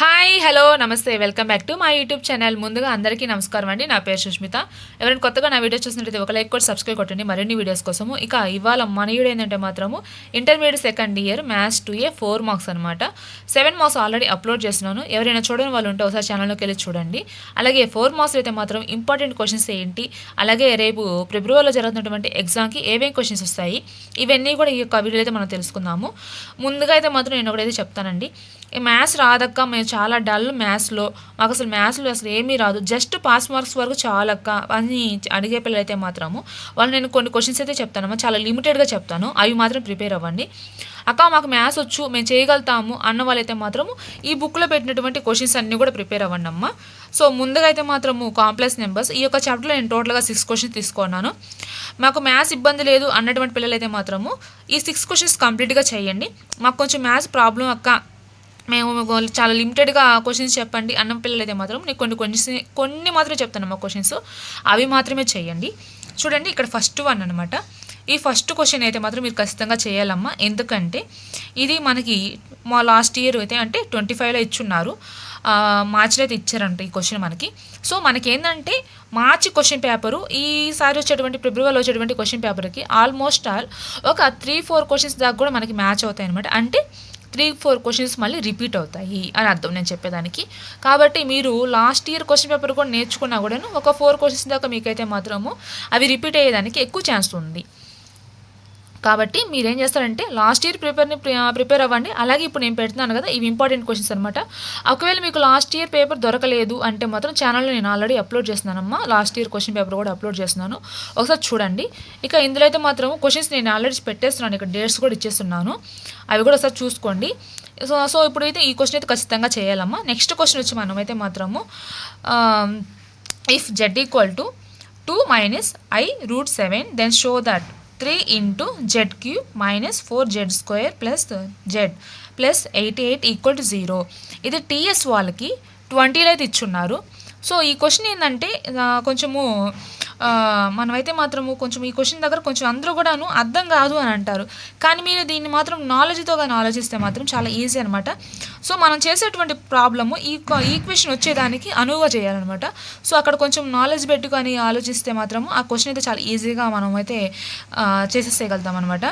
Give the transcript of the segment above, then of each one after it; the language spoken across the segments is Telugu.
హాయ్ హలో నమస్తే. వెల్కమ్ బ్యాక్ టు మా యూట్యూబ్ ఛానల్ ముందుగా అందరికీ నమస్కారం అండి. నా పేరు సుష్మిత. ఎవరైనా కొత్తగా నా వీడియో చూసినట్లయితే ఒక లైక్ కూడా సబ్స్క్రైబ్ కొట్టండి. మరిన్ని వీడియోస్ కోసము ఇక ఇవాళ మన ఏంటంటే మాత్రము intermediate second year maths two A four marks అనమాట సెవెన్ మార్క్స్ ఆల్రెడీ అప్లోడ్ చేస్తున్నాను. ఎవరైనా చూడని వాళ్ళు ఉంటే ఒకసారి ఛానల్లోకి వెళ్ళి చూడండి. అలాగే ఫోర్ మార్క్స్ అయితే మాత్రం ఇంపార్టెంట్ క్వశ్చన్స్ ఏంటి? అలాగే రేపు ఫిబ్రవరిలో జరుగుతున్నటువంటి ఎగ్జామ్కి ఏమేమి క్వశ్చన్స్ వస్తాయి? ఇవన్నీ కూడా ఈ యొక్క వీడియోలో అయితే మనం తెలుసుకుందాము. ముందుగా అయితే మాత్రం నేను ఒకటైతే చెప్తానండి. ఈ మ్యాథ్స్ రాదక్క మేము చాలా డల్ మ్యాథ్స్లో మాకు అసలు మ్యాథ్స్లో అసలు ఏమీ రాదు. జస్ట్ పాస్ మార్క్స్ వరకు చాలక్క అని అడిగే పిల్లలైతే మాత్రము. వాళ్ళు నేను కొన్ని క్వశ్చన్స్ అయితే చెప్తానమ్మా చాలా లిమిటెడ్గా చెప్తాను. అవి మాత్రం ప్రిపేర్ అవ్వండి. అక్క మాకు మ్యాథ్స్ వచ్చు మేము చేయగలుగుతాము అన్న వాళ్ళైతే మాత్రము ఈ బుక్లో పెట్టినటువంటి క్వశ్చన్స్ అన్నీ కూడా ప్రిపేర్ అవ్వండి అమ్మ. సో ముందుగా అయితే మాత్రము కాంప్లెక్స్ నెంబర్స్ ఈ యొక్క చాప్టర్లో నేను టోటల్గా సిక్స్ క్వశ్చన్స్ తీసుకున్నాను. మాకు మ్యాథ్స్ ఇబ్బంది లేదు అన్నటువంటి పిల్లలైతే మాత్రము ఈ సిక్స్ క్వశ్చన్స్ కంప్లీట్గా చేయండి. మాకు కొంచెం మ్యాథ్స్ ప్రాబ్లం అక్క. మేము చాలా లిమిటెడ్గా క్వశ్చన్స్ చెప్పండి. అన్నం పిల్లలైతే మాత్రం నేను కొన్ని కొన్ని కొన్ని మాత్రమే చెప్తాను మా క్వశ్చన్స్. అవి మాత్రమే చేయండి. చూడండి ఇక్కడ ఫస్ట్ వన్ అనమాట ఈ ఫస్ట్ క్వశ్చన్ అయితే మాత్రం మీరు ఖచ్చితంగా చేయాలమ్మా. ఎందుకంటే ఇది మనకి మా లాస్ట్ ఇయర్ అయితే అంటే ట్వంటీ ఫైవ్లో ఇచ్చున్నారు. మార్చిలో అయితే ఇచ్చారంట ఈ క్వశ్చన్ మనకి. సో మనకి ఏంటంటే మార్చి క్వశ్చన్ పేపరు ఈసారి వచ్చేటువంటి ఫిబ్రవరిలో వచ్చేటువంటి క్వశ్చన్ పేపర్కి ఆల్మోస్ట్ ఆల్ ఒక త్రీ ఫోర్ క్వశ్చన్స్ దాకా కూడా మనకి మ్యాచ్ అవుతాయి అనమాట అంటే త్రీ ఫోర్ క్వశ్చన్స్ మళ్ళీ రిపీట్ అవుతాయి అని అర్థం నేను చెప్పేదానికి. కాబట్టి మీరు లాస్ట్ ఇయర్ క్వశ్చన్ పేపర్ కూడా నేర్చుకున్నా కూడాను ఒక ఫోర్ క్వశ్చన్స్ దాకా మీకైతే మాత్రము అవి రిపీట్ అయ్యేదానికి ఎక్కువ ఛాన్స్ ఉంది. కాబట్టి మీరు ఏం చేస్తారంటే లాస్ట్ ఇయర్ ప్రిపేర్ని ప్రిపేర్ అవ్వండి. అలాగే ఇప్పుడు నేను పెడుతున్నాను కదా ఇవి ఇంపార్టెంట్ క్వశ్చన్స్ అనమాట ఒకవేళ మీకు లాస్ట్ ఇయర్ పేపర్ దొరకలేదు అంటే మాత్రం ఛానల్లో నేను ఆల్రెడీ అప్లోడ్ చేస్తున్నానమ్మా. లాస్ట్ ఇయర్ క్వశ్చన్ పేపర్ కూడా అప్లోడ్ చేస్తున్నాను. ఒకసారి చూడండి. ఇక ఇందులో అయితే మాత్రం క్వశ్చన్స్ నేను ఆల్రెడీ పెట్టేస్తున్నాను. ఇక్కడ డేట్స్ కూడా ఇచ్చేస్తున్నాను. అవి కూడా ఒకసారి చూసుకోండి. సో సో ఇప్పుడైతే ఈ క్వశ్చన్ అయితే ఖచ్చితంగా చేయాలమ్మా. నెక్స్ట్ క్వశ్చన్ వచ్చి మనమైతే మాత్రము if Z equal to two minus I root seven then show that three into Z cube minus four Z square plus Z plus eighty eight equal to zero ఇది టీఎస్ వాళ్ళకి ట్వంటీలో అయితే ఇచ్చున్నారు. సో ఈ క్వశ్చన్ ఏంటంటే కొంచెము మనమైతే మాత్రము కొంచెం ఈ క్వశ్చన్ దగ్గర కొంచెం అందరూ కూడాను అర్థం కాదు అని అంటారు. కానీ మీరు దీన్ని మాత్రం నాలెడ్జ్తో కానీ ఆలోచిస్తే మాత్రం చాలా ఈజీ అనమాట సో మనం చేసేటువంటి ప్రాబ్లము ఈ ఈక్వేషన్ వచ్చేదానికి అనువుగా చేయాలన్నమాట. సో అక్కడ కొంచెం నాలెడ్జ్ పెట్టుకొని ఆలోచిస్తే మాత్రము ఆ క్వశ్చన్ అయితే చాలా ఈజీగా మనం అయితే చేసేసేయగలుగుతాం అనమాట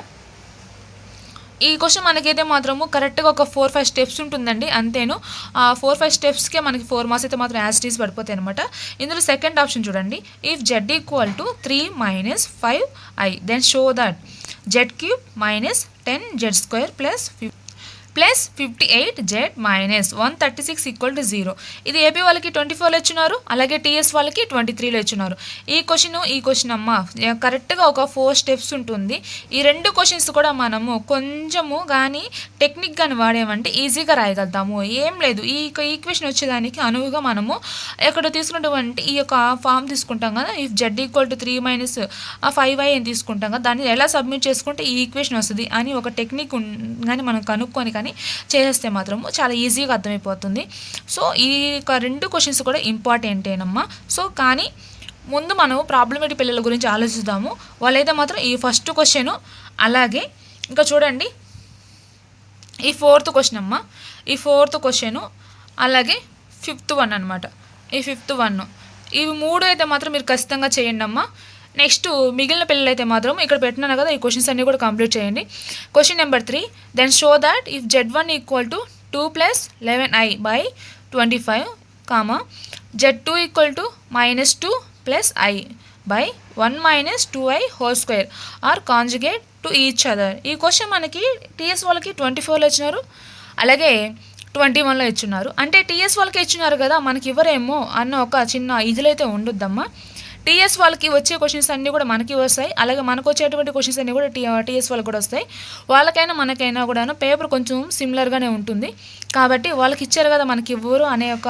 ఈ క్వశ్చన్ మనకైతే మాత్రము కరెక్ట్గా ఒక ఫోర్ ఫైవ్ స్టెప్స్ ఉంటుందండి. అంతేను. ఆ ఫోర్ ఫైవ్ స్టెప్స్కే మనకి ఫోర్ మార్క్స్ అయితే మాత్రం యాసిటీస్ పడిపోతాయి అనమాట ఇందులో సెకండ్ ఆప్షన్ చూడండి. If Z equal to three minus five I then show that Z cube minus ten Z square plus fifty plus fifty eight Z minus one thirty six equal to zero. ఇది ఏపీ వాళ్ళకి ట్వంటీ ఫోర్లో ఇచ్చినారు అలాగే టీఎస్ వాళ్ళకి ట్వంటీ త్రీలో ఇచ్చినారు. ఈ క్వశ్చన్ ఈ క్వశ్చన్ అమ్మ కరెక్ట్గా ఒక ఫోర్ స్టెప్స్ ఉంటుంది. ఈ రెండు క్వశ్చన్స్ కూడా మనము కొంచెము కానీ టెక్నిక్ కానీ వాడేమంటే ఈజీగా రాయగలుగుతాము. ఏం లేదు ఈ ఈక్వేషన్ వచ్చేదానికి అనువుగా మనము ఇక్కడ తీసుకున్నటువంటి ఈ యొక్క ఫామ్ తీసుకుంటాం కదా if Z equal to three minus five I అని తీసుకుంటాం కదా దాన్ని ఎలా సబ్మిట్ చేసుకుంటే ఈ ఈక్వేషన్ వస్తుంది అని ఒక టెక్నిక్ కానీ మనం కనుక్కొని కానీ చేసేస్తే మాత్రము చాలా ఈజీగా అర్థమైపోతుంది. సో ఈ రెండు క్వశ్చన్స్ కూడా ఇంపార్టెంటేనమ్మా. సో కానీ ముందు మనం ప్రాబ్లమేటిక్ పిల్లల గురించి ఆలోచిద్దాము. వాళ్ళైతే మాత్రం ఈ ఫస్ట్ క్వశ్చన్ అలాగే ఇంకా చూడండి. ఈ ఫోర్త్ క్వశ్చన్ అమ్మ. ఈ ఫోర్త్ క్వశ్చన్ అలాగే ఫిఫ్త్ వన్ అనమాట ఈ ఫిఫ్త్ వన్ ఇవి మూడు అయితే మాత్రం మీరు ఖచ్చితంగా చేయండి అమ్మా నెక్స్ట్ మిగిలిన పిల్లలు అయితే మాత్రం ఇక్కడ పెట్టినాను కదా ఈ క్వశ్చన్స్ అన్నీ కూడా కంప్లీట్ చేయండి. Question number three then show that if Z one equal to two plus eleven I by twenty five comma Z two equal to minus two plus I by one minus two I whole square are conjugate to each other ఈ క్వశ్చన్ మనకి టీఎస్ వాళ్ళకి ట్వంటీ ఫోర్లో ఇచ్చినారు అలాగే ట్వంటీ వన్లో ఇచ్చున్నారు అంటే టీఎస్ వాళ్ళకి ఇచ్చినారు కదా మనకి ఇవ్వరేమో అన్న ఒక చిన్న ఇదిలో అయితే ఉండొద్దమ్మా. టీఎస్ వాళ్ళకి వచ్చే క్వశ్చన్స్ అన్నీ కూడా మనకి వస్తాయి. అలాగే మనకు వచ్చేటువంటి క్వశ్చన్స్ అన్నీ కూడా టీ టీఎస్ వాళ్ళకి కూడా వస్తాయి. వాళ్ళకైనా మనకైనా కూడా పేపర్ కొంచెం సిమిలర్గానే ఉంటుంది. కాబట్టి వాళ్ళకి ఇచ్చారు కదా మనకి ఇవ్వరు అనే ఒక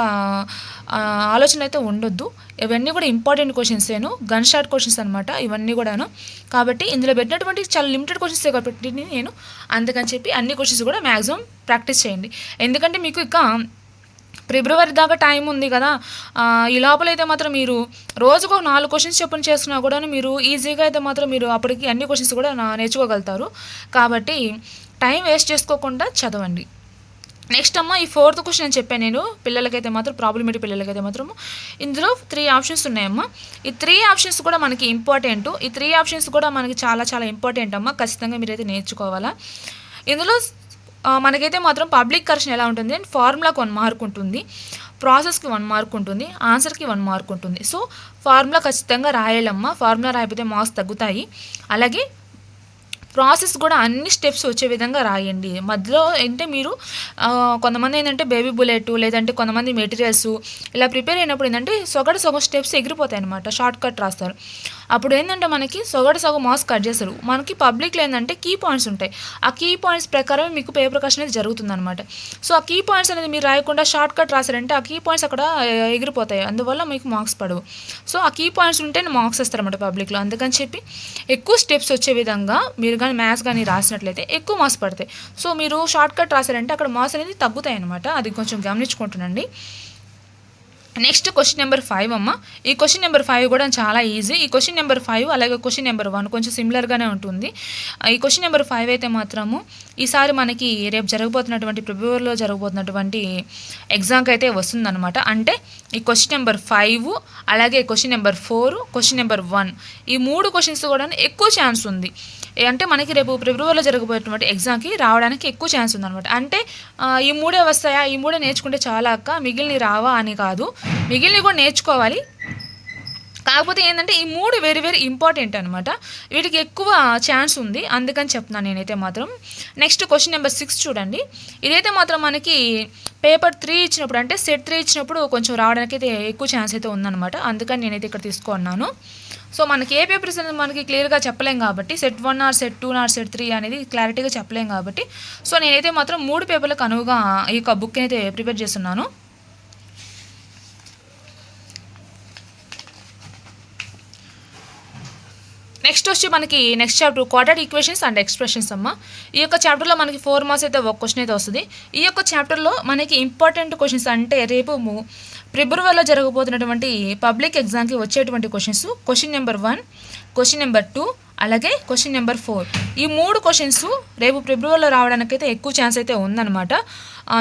ఆలోచన అయితే ఉండొద్దు. ఇవన్నీ కూడా ఇంపార్టెంట్ క్వశ్చన్సేను గన్ షాట్ క్వశ్చన్స్ అనమాట ఇవన్నీ కూడాను. కాబట్టి ఇందులో పెట్టినటువంటి చాలా లిమిటెడ్ క్వశ్చన్స్ కాబట్టి నేను అందుకని చెప్పి అన్ని క్వశ్చన్స్ కూడా మ్యాక్సిమం ప్రాక్టీస్ చేయండి. ఎందుకంటే మీకు ఇక ఫిబ్రవరి దాకా టైం ఉంది కదా ఈ లోపలైతే మాత్రం మీరు రోజుకు నాలుగు క్వశ్చన్స్ చెప్పని చేస్తున్నా కూడా మీరు ఈజీగా అయితే మాత్రం మీరు అప్పటికి అన్ని క్వశ్చన్స్ కూడా నేర్చుకోగలుగుతారు. కాబట్టి టైం వేస్ట్ చేసుకోకుండా చదవండి. నెక్స్ట్ అమ్మ ఈ ఫోర్త్ క్వశ్చన్ అని చెప్పాను నేను. పిల్లలకైతే మాత్రం ప్రాబ్లమేటిక్ పిల్లలకైతే మాత్రం ఇందులో త్రీ ఆప్షన్స్ ఉన్నాయమ్మా. ఈ త్రీ ఆప్షన్స్ కూడా మనకి ఇంపార్టెంట్ ఈ త్రీ ఆప్షన్స్ కూడా మనకి చాలా చాలా ఇంపార్టెంట్ అమ్మా. ఖచ్చితంగా మీరైతే నేర్చుకోవాలా. ఇందులో మనకైతే మాత్రం పబ్లిక్ కరెక్షన్ ఎలా ఉంటుంది ఫార్ములాకి వన్ మార్క్ ఉంటుంది ప్రాసెస్కి వన్ మార్క్ ఉంటుంది ఆన్సర్కి వన్ మార్క్ ఉంటుంది. సో ఫార్ములా ఖచ్చితంగా రాయాలమ్మా. ఫార్ములా రాయకపోతే మార్క్స్ తగ్గుతాయి. అలాగే ప్రాసెస్ కూడా అన్ని స్టెప్స్ వచ్చే విధంగా రాయండి. మధ్యలో అంటే మీరు కొంతమంది ఏంటంటే బేబీ బుల్లెట్ లేదంటే కొంతమంది మెటీరియల్స్ ఇలా ప్రిపేర్ అయినప్పుడు ఏంటంటే సొగడు సగం స్టెప్స్ ఎగిరిపోతాయి అనమాట షార్ట్ కట్ రాస్తారు. అప్పుడు ఏంటంటే మనకి సొగడు సగం మార్క్స్ కట్ చేస్తారు. మనకి పబ్లిక్లో ఏంటంటే కీ పాయింట్స్ ఉంటాయి. ఆ కీ పాయింట్స్ ప్రకారం మీకు పేపర్ కషన్ అనేది జరుగుతుంది అనమాట సో ఆ కీ పాయింట్స్ అనేది మీరు రాయకుండా షార్ట్ కట్ రాశారంటే ఆ కీ పాయింట్స్ అక్కడ ఎగిరిపోతాయి. అందువల్ల మీకు మార్క్స్ పడవు. సో ఆ కీ పాయింట్స్ ఉంటే మార్క్స్ ఇస్తారన్నమాట పబ్లిక్లో. అందుకని చెప్పి ఎక్కువ స్టెప్స్ వచ్చే విధంగా మీరు కానీ మ్యాథ్స్ కానీ రాసినట్లయితే ఎక్కువ మార్క్స్ పడతాయి. సో మీరు షార్ట్ కట్ రాశారంటే అక్కడ మార్క్స్ అనేది తగ్గుతాయి అనమాట అది కొంచెం గమనించుకుంటుండండి నెక్స్ట్ క్వశ్చన్ నెంబర్ ఫైవ్ అమ్మ. ఈ క్వశ్చన్ నెంబర్ ఫైవ్ కూడా చాలా ఈజీ. ఈ క్వశ్చన్ నెంబర్ ఫైవ్ అలాగే క్వశ్చన్ నెంబర్ వన్ కొంచెం సిమిలర్గానే ఉంటుంది. ఈ క్వశ్చన్ నెంబర్ ఫైవ్ అయితే మాత్రము ఈసారి మనకి రేపు జరగబోతున్నటువంటి ఫిబ్రవరిలో జరగబోతున్నటువంటి ఎగ్జామ్కి అయితే వస్తుందన్నమాట. అంటే ఈ క్వశ్చన్ నెంబర్ ఫైవ్ అలాగే question number four question number one ఈ మూడు క్వశ్చన్స్ కూడా ఎక్కువ ఛాన్స్ ఉంది. అంటే మనకి రేపు ఫిబ్రవరిలో జరగబోయేటువంటి ఎగ్జామ్కి రావడానికి ఎక్కువ ఛాన్స్ ఉందన్నమాట. అంటే ఈ మూడే వస్తాయా? ఈ మూడే నేర్చుకుంటే చాలా అక్క మిగిలిన రావా అని కాదు. మిగిలిన కూడా నేర్చుకోవాలి. కాకపోతే ఏంటంటే ఈ మూడు వెరీ వెరీ ఇంపార్టెంట్ అనమాట వీటికి ఎక్కువ ఛాన్స్ ఉంది. అందుకని చెప్తున్నాను నేనైతే మాత్రం. నెక్స్ట్ క్వశ్చన్ నెంబర్ సిక్స్ చూడండి. ఇదైతే మాత్రం మనకి పేపర్ త్రీ ఇచ్చినప్పుడు అంటే సెట్ త్రీ ఇచ్చినప్పుడు కొంచెం రావడానికి అయితే ఎక్కువ ఛాన్స్ అయితే ఉందన్నమాట. అందుకని నేనైతే ఇక్కడ తీసుకున్నాను. సో మనకి ఏ పేపర్స్ అనేది మనకి క్లియర్గా చెప్పలేం కాబట్టి set one or set two or set three అనేది క్లారిటీగా చెప్పలేం కాబట్టి. సో నేనైతే మాత్రం మూడు పేపర్లకు అనువుగా ఈ యొక్క బుక్ అయితే ప్రిపేర్ చేస్తున్నాను. నెక్స్ట్ వచ్చి మనకి next chapter quarter equations and expressions అమ్మ. ఈ యొక్క చాప్టర్లో మనకి ఫోర్ మార్క్స్ అయితే ఒక క్వశ్చన్ అయితే వస్తుంది. ఈ యొక్క చాప్టర్లో మనకి ఇంపార్టెంట్ క్వశ్చన్స్ అంటే రేపు ఫిబ్రవరిలో జరగబోతున్నటువంటి పబ్లిక్ ఎగ్జామ్కి వచ్చేటువంటి questions question number one question number two అలాగే క్వశ్చన్ నెంబర్ ఫోర్ ఈ మూడు క్వశ్చన్స్ రేపు ఫిబ్రవరిలో రావడానికి అయితే ఎక్కువ ఛాన్స్ అయితే ఉందన్నమాట.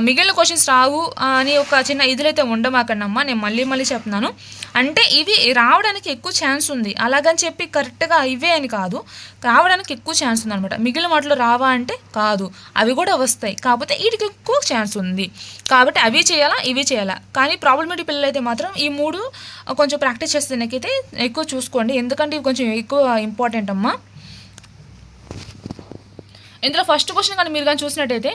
మిగిలిన క్వశ్చన్స్ రావు అని ఒక చిన్న ఇదిలైతే ఉండమాకండమ్మా నేను మళ్ళీ మళ్ళీ చెప్తున్నాను. అంటే ఇవి రావడానికి ఎక్కువ ఛాన్స్ ఉంది. అలాగని చెప్పి కరెక్ట్గా ఇవే అని కాదు. రావడానికి ఎక్కువ ఛాన్స్ ఉంది అనమాట మిగిలిన వాటిలో రావా అంటే కాదు. అవి కూడా వస్తాయి. కాకపోతే వీటికి ఎక్కువ ఛాన్స్ ఉంది. కాబట్టి అవి చేయాలా ఇవి చేయాలా. కానీ ప్రాబ్లమేటిక్ పిల్లలు అయితే మాత్రం ఈ మూడు కొంచెం ప్రాక్టీస్ చేసేదానికైతే ఎక్కువ చూసుకోండి. ఎందుకంటే ఇవి కొంచెం ఎక్కువ ఇంపార్టెంట్ అమ్మా. ఇందులో ఫస్ట్ క్వశ్చన్ కానీ మీరు కానీ చూసినట్టయితే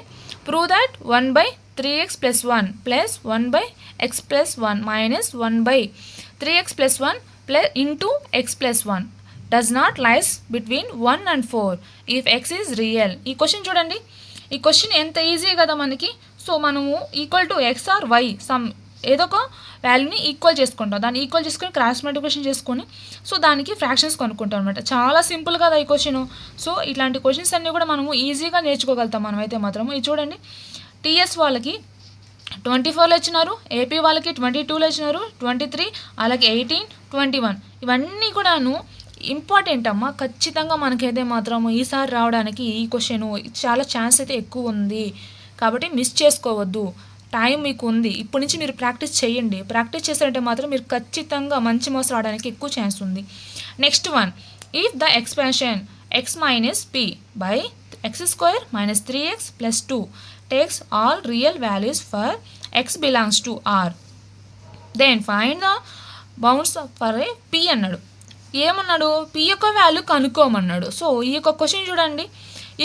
prove that one by three X plus one plus one by X plus one minus one by three X plus one plus into X plus one does not lies between one and four if X is real ఈ క్వశ్చన్ చూడండి. ఈ క్వశ్చన్ ఎంత ఈజీ కదా మనకి? సో మనము equal to X or Y some ఏదో ఒక వాల్యూని ఈక్వల్ చేసుకుంటాం. దాన్ని ఈక్వల్ చేసుకొని క్రాస్ మల్టిప్లికేషన్ చేసుకొని సో దానికి ఫ్రాక్షన్స్ కనుక్కుంటాం అనమాట చాలా సింపుల్ కదా ఈ క్వశ్చన్ సో ఇట్లాంటి క్వశ్చన్స్ అన్నీ కూడా మనము ఈజీగా నేర్చుకోగలుగుతాం మనమైతే మాత్రము. ఇది చూడండి. టీఎస్ వాళ్ళకి ట్వంటీ ఫోర్లో ఇచ్చినారు. ఏపీ వాళ్ళకి ట్వంటీ టూలో ఇచ్చినారు. ట్వంటీ త్రీ అలాగే ఎయిటీన్ ట్వంటీ వన్ ఇవన్నీ కూడాను ఇంపార్టెంట్ అమ్మా. ఖచ్చితంగా మనకైతే మాత్రము ఈసారి రావడానికి ఈ క్వశ్చన్ చాలా ఛాన్స్ అయితే ఎక్కువ ఉంది. కాబట్టి మిస్ చేసుకోవద్దు. టైం మీకు ఉంది ఇప్పటి నుంచి మీరు ప్రాక్టీస్ చేయండి. ప్రాక్టీస్ చేశారంటే మాత్రం మీరు ఖచ్చితంగా మంచి మార్క్స్ రావడానికి ఎక్కువ ఛాన్స్ ఉంది. Next one if the expansion X minus P by X square minus three X plus two takes all real values for X belongs to R then find the bounds for a P అన్నాడు. ఏమన్నాడు? పి యొక్క వాల్యూ కనుక్కోమన్నాడు. సో ఈ యొక్క క్వశ్చన్ చూడండి.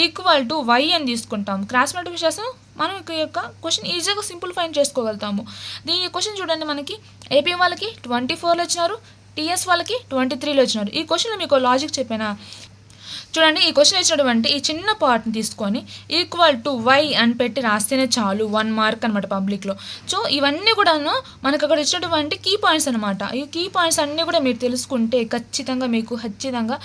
ఈక్వల్ టు వై అని తీసుకుంటాం. క్రాస్ మల్టిప్లికేషన్ మనం ఈ యొక్క క్వశ్చన్ ఈజీగా సింప్లిఫై చేసుకోగలుగుతాము. దీని క్వశ్చన్ చూడండి మనకి. ఏపీ వాళ్ళకి ట్వంటీ ఫోర్లో వచ్చినారు టీఎస్ వాళ్ళకి ట్వంటీ త్రీలో వచ్చినారు ఈ క్వశ్చన్లో మీకు లాజిక్ చెప్పానా? చూడండి ఈ క్వశ్చన్ ఇచ్చినటువంటి ఈ చిన్న పార్ట్ని తీసుకొని ఈక్వల్ టు వై అని పెట్టి రాస్తేనే చాలు వన్ మార్క్ అనమాట పబ్లిక్లో సో ఇవన్నీ కూడాను మనకు అక్కడ ఇచ్చినటువంటి కీ పాయింట్స్ అనమాట ఈ కీ పాయింట్స్ అన్నీ కూడా మీరు తెలుసుకుంటే ఖచ్చితంగా మీకు ఖచ్చితంగా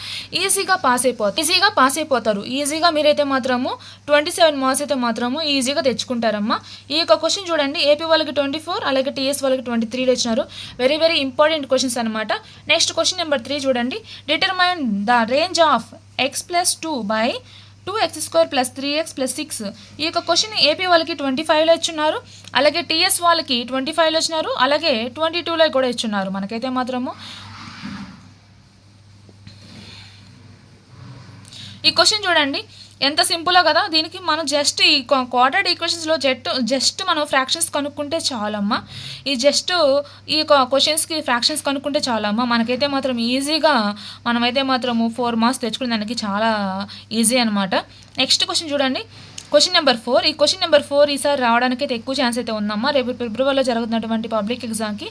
ఈజీగా పాస్ అయిపోతారు. ఈజీగా పాస్ అయిపోతారు. ఈజీగా మీరైతే మాత్రము ట్వంటీ సెవెన్ మార్క్స్ అయితే మాత్రము ఈజీగా తెచ్చుకుంటారమ్మా. ఈ యొక్క క్వశ్చన్ చూడండి ఏపీ వాళ్ళకి ట్వంటీ ఫోర్ అలాగే టీఎస్ వాళ్ళకి ట్వంటీ త్రీలో ఇచ్చినారు. వెరీ వెరీ ఇంపార్టెంట్ క్వశ్చన్స్ అనమాట నెక్స్ట్ క్వశ్చన్ నెంబర్ త్రీ చూడండి. Determine the range of X plus two by two X square plus three X plus six ఈ యొక్క క్వశ్చన్ ఏపీ వాళ్ళకి ట్వంటీ ఫైవ్లో ఇచ్చున్నారు. అలాగే టీఎస్ వాళ్ళకి ట్వంటీ ఫైవ్లో ఇచ్చినారు అలాగే ట్వంటీ టూలో కూడా ఇచ్చున్నారు. మనకైతే మాత్రము ఈ క్వశ్చన్ చూడండి. ఎంత సింపుల్ కదా దీనికి మనం జస్ట్ ఈ క్వార్టర్డ్ ఈక్వేషన్స్లో జస్ట్ జస్ట్ మనం ఫ్రాక్షన్స్ కనుక్కుంటే చాలమ్మా. ఈ జస్ట్ ఈ క్వశ్చన్స్కి ఫ్రాక్షన్స్ కనుక్కుంటే చాలమ్మా. మనకైతే మాత్రం ఈజీగా మనమైతే మాత్రము ఫోర్ మార్క్స్ తెచ్చుకునే దానికి చాలా ఈజీ అనమాట నెక్స్ట్ క్వశ్చన్ చూడండి. క్వశ్చన్ నెంబర్ ఫోర్ ఈ క్వశ్చన్ నెంబర్ ఫోర్ ఈసారి రావడానికి అయితే ఎక్కువ ఛాన్స్ అయితే ఉందమ్మా. రేపు ఫిబ్రవరిలో జరుగుతున్నటువంటి పబ్లిక్ ఎగ్జామ్కి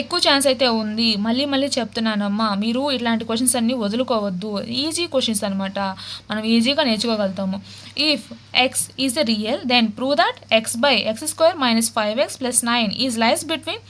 ఎక్కువ ఛాన్స్ అయితే ఉంది. మళ్ళీ మళ్ళీ చెప్తున్నానమ్మా. మీరు ఇట్లాంటి క్వశ్చన్స్ అన్నీ వదులుకోవద్దు. ఈజీ క్వశ్చన్స్ అనమాట మనం ఈజీగా నేర్చుకోగలుగుతాము. If X is the real then prove that X by X square minus five X plus nine is lies between